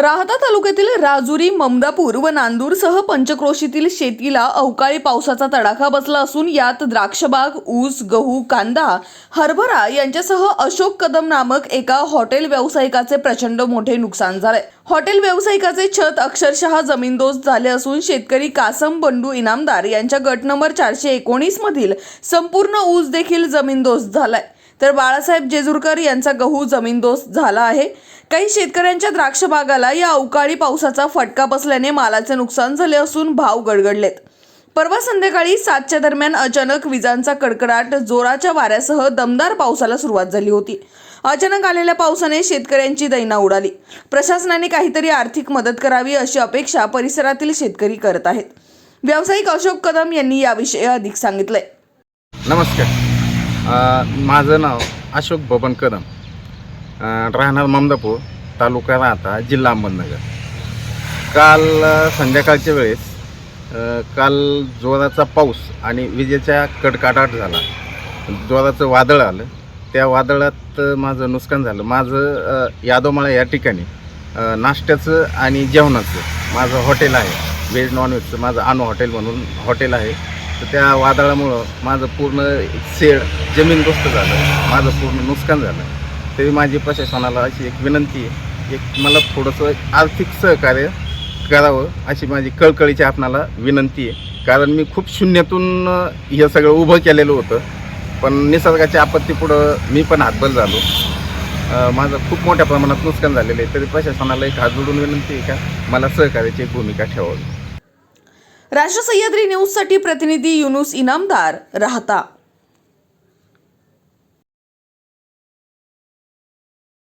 राहता तालुक्यातील राजुरी ममदापूर व नांदूरसह पंचक्रोशीतील शेतीला अवकाळी पावसाचा तडाखा बसला असून यात द्राक्षबाग ऊस गहू कांदा हरभरा यांच्यासह अशोक कदम नामक एका हॉटेल व्यावसायिकाचे प्रचंड मोठे नुकसान झाले. हॉटेल व्यावसायिकाचे छत अक्षरशः जमीनदोस्त झाले असून शेतकरी कासम बंडू इनामदार यांच्या गट नंबर चारशे एकोणीस मधील संपूर्ण ऊस देखील जमीनदोस्त झालाय. तर बाळासाहेब जेजुरकर यांचा गहू जमीनदोस्त झाला आहे. काही शेतकऱ्यांच्या द्राक्ष बागाला या अवकाळी पावसाचा फटका बसल्याने मालाचे नुकसान झाले असून भाव गडगडलेत. परवा संध्याकाळी सातच्या दरम्यान अचानक विजांचा कडकडाट जोराच्या वाऱ्यासह दमदार पावसाला सुरुवात झाली होती. अचानक आलेल्या पावसाने शेतकऱ्यांची दैना उडाली. प्रशासनाने काहीतरी आर्थिक मदत करावी अशी अपेक्षा परिसरातील शेतकरी करत आहेत. व्यावसायिक अशोक कदम यांनी याविषयी अधिक सांगितलंय. नमस्कार. माझं नाव अशोक बबन कदम. राहणार ममदापूर तालुका राहता जिल्हा अहमदनगर. काल संध्याकाळच्या वेळेस काल जोराचा पाऊस आणि विजेच्या कडकाडाट झाला. जोराचं वादळ आलं. त्या वादळात माझं नुकसान झालं. माझं अ, यादवमाळा या ठिकाणी नाश्त्याचं आणि जेवणाचं माझं हॉटेल आहे. व्हेज नॉनव्हेजचं माझं अनु हॉटेल म्हणून हॉटेल आहे. तर त्या वादळामुळं माझं पूर्ण शेड जमीनदोस्त झालं. माझं पूर्ण नुकसान झालं. तरी माझी प्रशासनाला अशी एक विनंती आहे. एक मला थोडंसं आर्थिक सहकार्य करावं अशी माझी कळकळीची आपणाला विनंती आहे. कारण मी खूप शून्यातून हे सगळं उभं केलेलं होतं. पण निसर्गाच्या आपत्तीपुढं मी पण हातबल झालो. माझं खूप मोठ्या प्रमाणात नुकसान झालेलं आहे. तरी प्रशासनाला एक हात जोडून विनंती आहे का? मला सहकार्याची एक भूमिका ठेवावी. राष्ट्र सह्याद्री न्यूजसाठी प्रतिनिधी युनुस इनामदार राहता.